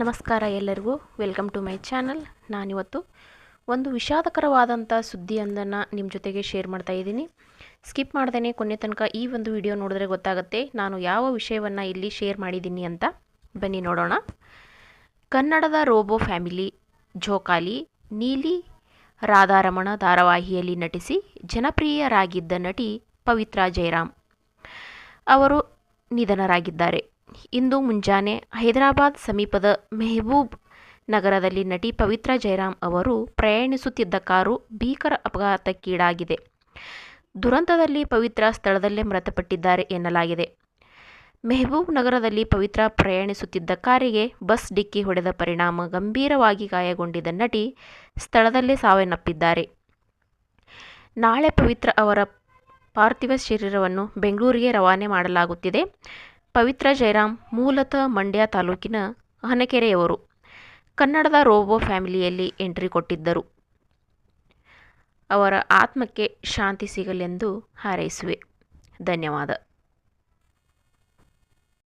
ನಮಸ್ಕಾರ ಎಲ್ಲರಿಗೂ. Welcome to my channel ನಾನಿವತ್ತು ಒಂದು ವಿಷಾದಕರವಾದಂಥ ಸುದ್ದಿಯೊಂದನ್ನು ನಿಮ್ಮ ಜೊತೆಗೆ ಶೇರ್ ಮಾಡ್ತಾ ಇದ್ದೀನಿ. ಸ್ಕಿಪ್ ಮಾಡ್ದೇ ಕೊನೆ ತನಕ ಈ ಒಂದು ವಿಡಿಯೋ ನೋಡಿದ್ರೆ ಗೊತ್ತಾಗುತ್ತೆ ನಾನು ಯಾವ ವಿಷಯವನ್ನು ಇಲ್ಲಿ ಶೇರ್ ಮಾಡಿದ್ದೀನಿ ಅಂತ. ಬನ್ನಿ ನೋಡೋಣ. ಕನ್ನಡದ ರೋಬೋ ಫ್ಯಾಮಿಲಿ ಜೋಕಾಲಿ ನೀಲಿ ರಾಧಾರಮಣ ಧಾರಾವಾಹಿಯಲ್ಲಿ ನಟಿಸಿ ಜನಪ್ರಿಯರಾಗಿದ್ದ ನಟಿ ಪವಿತ್ರಾ ಜಯರಾಮ್ ಅವರು ನಿಧನರಾಗಿದ್ದಾರೆ. ಇಂದು ಮುಂಜಾನೆ ಹೈದರಾಬಾದ್ ಸಮೀಪದ ಮೆಹಬೂಬ್ ನಗರದಲ್ಲಿ ನಟಿ ಪವಿತ್ರ ಜಯರಾಮ್ ಅವರು ಪ್ರಯಾಣಿಸುತ್ತಿದ್ದ ಕಾರು ಭೀಕರ ಅಪಘಾತಕ್ಕೀಡಾಗಿದೆ. ದುರಂತದಲ್ಲಿ ಪವಿತ್ರ ಸ್ಥಳದಲ್ಲೇ ಮೃತಪಟ್ಟಿದ್ದಾರೆ ಎನ್ನಲಾಗಿದೆ. ಮೆಹಬೂಬ್ ನಗರದಲ್ಲಿ ಪವಿತ್ರ ಪ್ರಯಾಣಿಸುತ್ತಿದ್ದ ಕಾರಿಗೆ ಬಸ್ ಡಿಕ್ಕಿ ಹೊಡೆದ ಪರಿಣಾಮ ಗಂಭೀರವಾಗಿ ಗಾಯಗೊಂಡಿದ್ದ ನಟಿ ಸ್ಥಳದಲ್ಲೇ ಸಾವನ್ನಪ್ಪಿದ್ದಾರೆ. ನಾಳೆ ಪವಿತ್ರ ಅವರ ಪಾರ್ಥಿವ ಶರೀರವನ್ನು ಬೆಂಗಳೂರಿಗೆ ರವಾನೆ ಮಾಡಲಾಗುತ್ತಿದೆ. ಪವಿತ್ರ ಜಯರಾಮ್ ಮೂಲತಃ ಮಂಡ್ಯ ತಾಲೂಕಿನ ಹನಕೆರೆಯವರು. ಕನ್ನಡದ ರೋಬೋ ಫ್ಯಾಮಿಲಿಯಲ್ಲಿ ಎಂಟ್ರಿ ಕೊಟ್ಟಿದ್ದರು. ಅವರ ಆತ್ಮಕ್ಕೆ ಶಾಂತಿ ಸಿಗಲೆಂದು ಹಾರೈಸುವೆ. ಧನ್ಯವಾದ.